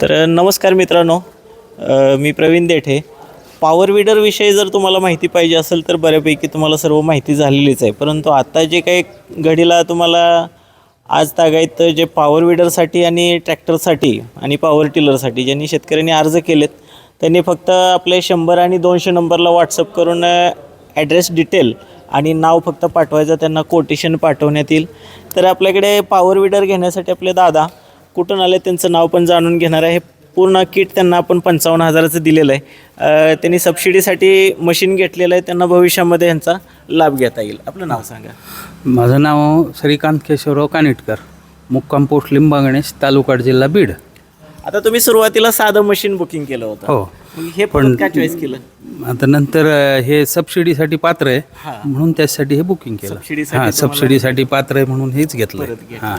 तर नमस्कार मित्रांनो. मी प्रवीण देठे. पॉवर विडरविषयी जर तुम्हाला माहिती पाहिजे असेल तर बऱ्यापैकी तुम्हाला सर्व माहिती झालेलीच आहे. परंतु आत्ता जे काही घडीला तुम्हाला आज तागायत जे पॉवर विडरसाठी आणि ट्रॅक्टरसाठी आणि पॉवर टिलरसाठी ज्यांनी शेतकऱ्यांनी अर्ज केलेत त्यांनी फक्त आपले शंभर आणि दोनशे नंबरला व्हॉट्सअप करून ॲड्रेस डिटेल आणि नाव फक्त पाठवायचं त्यांना कोटेशन पाठवण्यात येईल. तर आपल्याकडे पॉवर विडर घेण्यासाठी आपले दादा कुठून आले त्यांचं नाव पण जाणून घेणार आहे. पूर्ण किट त्यांना आपण पंचावन्न हजाराचं दिलेलं आहे. त्यांनी सबसिडीसाठी मशीन घेतलेलं आहे. त्यांना भविष्यामध्ये यांचा लाभ घेता येईल. आपलं नाव सांगा. माझं नाव श्रीकांत केशवराव कानिटकर मुक्काम पोस्ट लिंबागणेश तालुका जिल्हा बीड. आता तुम्ही सुरुवातीला साधं मशीन बुकिंग केलं होतं. हो. मग हे पण काय चॉईस केलं? आता नंतर अ, हे सबसिडीसाठी पात्र आहे. म्हणून त्यासाठी हे बुकिंग केलं. सबसिडीसाठी हां तुम्हाला- सबसिडीसाठी पात्र आहे म्हणून हेच घेतलं परत घेतलं. हां.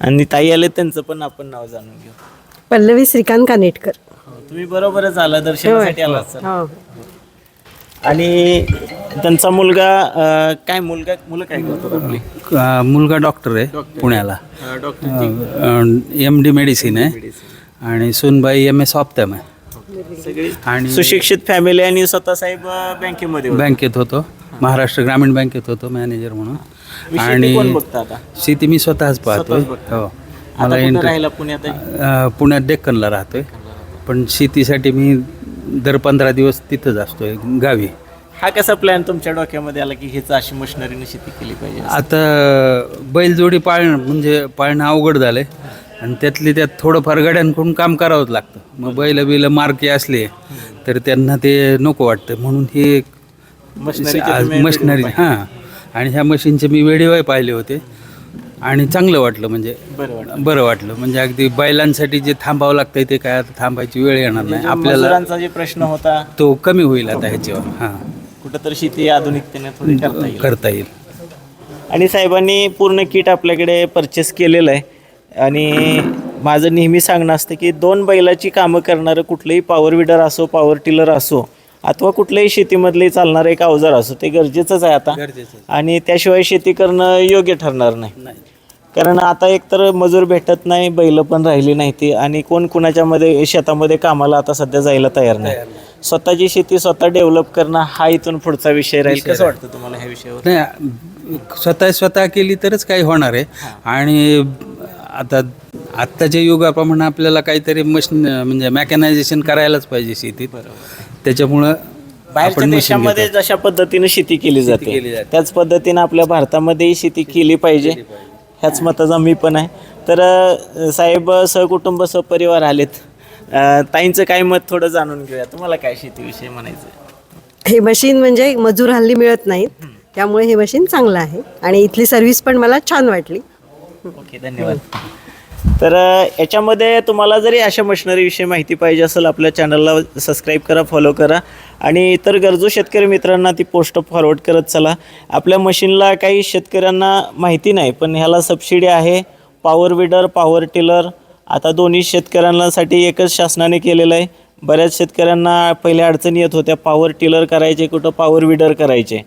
आणि ताई आले त्यांचं पण आपण नाव जाणून घेऊ. पल्लवी श्रीकांत कानेटकर. हो, तुम्ही बरोबरच आला दर्शनासाठी आला सर. हो. आणि त्यांचा मुलगा अ, काय मुलगा मुलं काय करतात आपली? अ, मुलगा डॉक्टर आहे पुण्याला. डॉक्टर एम डी मेडिसिन आहे. आणि सुनबाई एम एस ऑप्टम आहे. सगळी. आणि सुशिक्षित फॅमिली आणि स्वतः साहेब अ, बँकेमध्ये होते. बँकेत होतो. महाराष्ट्र ग्रामीण बँकेत होतो मॅनेजर म्हणून. आणि कोण बघतं आता? शेती मी स्वतःच बघता. हो. आता मला कुठं इंटर राहिला पुण्यात आहे? अ, पुण्यात डेक्कनला राहतोय. पण शेतीसाठी मी दर पंधरा दिवस तिथंच असतोय गावी. हा कसा प्लॅन तुमच्या डोक्यामध्ये आला की हेच अशी मशिनरीने शेती केली पाहिजे? आता बैलजोडी पाळणं म्हणजे पाळणं अवघड झालंय. आणि त्यातली त्यात थोडंफार गड्यांकडून काम करावंच लागतं. मग बैल बिल मार्के असले तर त्यांना ते नको वाटतं. म्हणून हे तुम्ही मशिनरी हां. आणि ह्या मशीनचे मी वेळेवाय पाहिले होते. आणि चांगलं वाटलं म्हणजे बरं वाटलं. बरं वाटलं. म्हणजे अगदी बैलांसाठी जे थांबावं लागतंय ते काय आता थांबायची वेळ येणार नाही. आपल्याला मजुरांचा जे प्रश्न होता तो कमी होईल आता ह्याच्यावर. हां. कुठंतरी शेती आधुनिकतेने थोडी करता येईल. करता येईल. आणि साहेबांनी पूर्ण किट आपल्याकडे परचेस केलेलं आहे. आणि माझं नेहमी सांगणं असतं की दोन बैलाची कामं करणारं कुठलंही पॉवर विडर असो पॉवर टिलर असो अथवा कुठल्याही शेतीमधले चालणारं एक अवजार असो ते गरजेचंच आहे आता. आणि त्याशिवाय शेती करणं योग्य ठरणार नाही. कारण आता एकतर मजूर भेटत नाही बैल पण राहिली नाही ती आणि कोण कुणाच्यामध्ये शेतामध्ये कामाला आता सध्या जायला तयार नाही. स्वतःची शेती स्वतः डेव्हलप करणं हा इथून पुढचा विषय राहील कसं वाटतं तुम्हाला ह्या विषयावर? नाही स्वतः स्वतः केली तरच काही होणार आहे. आणि आता आत्ताच्या युगाप्रमाणे आपल्याला काहीतरी मशीन म्हणजे मॅकॅनायझेशन करायलाच पाहिजे शेतीत. त्याच्यामुळं बाहेरच्या आपण machine देशामध्ये जशा पद्धतीने शेती केली जाते. केली जाते. त्याच पद्धतीने आपल्या भारतामध्येही शेती केली पाहिजे. ह्याच मताचा मी पण आहे. तर अ, साहेब सहकुटुंब सहपरिवार आलेत. अ, ताईंचं काय मत थोडं जाणून घेऊया. तुम्हाला काय शेतीविषयी म्हणायचं हे मशीन म्हणजे मजूर हल्ली मिळत नाहीत. त्यामुळे हे मशीन चांगलं आहे. आणि इथली सर्व्हिस पण मला छान वाटली. ओके धन्यवाद. तर याच्यामध्ये तुम्हाला जरी अशा मशिनरीविषयी माहिती पाहिजे असेल आपल्या चॅनलला सबस्क्राईब करा फॉलो करा. आणि इतर गरजू शेतकरी मित्रांना ती पोस्ट फॉरवर्ड करत चला. आपल्या मशीनला काही शेतकऱ्यांना माहिती नाही पण ह्याला सबसिडी आहे. पॉवर विडर पॉवर टिलर आता दोन्ही शेतकऱ्यांसाठी एकच शासनाने केलेलं आहे. बऱ्याच शेतकऱ्यांना पहिल्या अडचणी येत होत्या. पॉवर टिलर करायचे कुठं पॉवर विडर करायचे.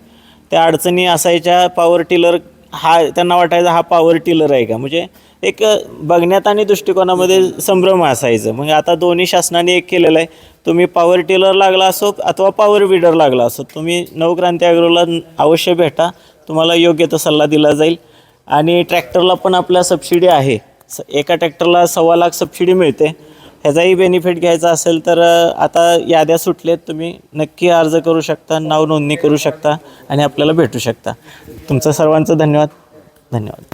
त्या अडचणी असायच्या. पॉवर टिलर हा त्यांना वाटायचा हा पॉवर टिलर आहे का? म्हणजे एक बघण्यात आणि दृष्टिकोनामध्ये संभ्रम असायचं. म्हणजे आता दोन्ही शासनाने एक केलेलं आहे. तुम्ही पॉवर टिलर लागला असो अथवा पॉवर विडर लागला असो तुम्ही नवक्रांती अग्रोला अवश्य भेटा. तुम्हाला योग्य तो सल्ला दिला जाईल. आणि ट्रॅक्टरला पण आपल्या सबसिडी आहे. स एका ट्रॅक्टरला सव्वा लाख सबसिडी मिळते. ह्याचाही बेनिफिट घ्यायचा असेल तर आता याद्या सुटलेत तुम्ही नक्की अर्ज करू शकता नाव नोंदणी करू शकता आणि आपल्याला भेटू शकता. तुमचं सर्वांचं धन्यवाद. धन्यवाद.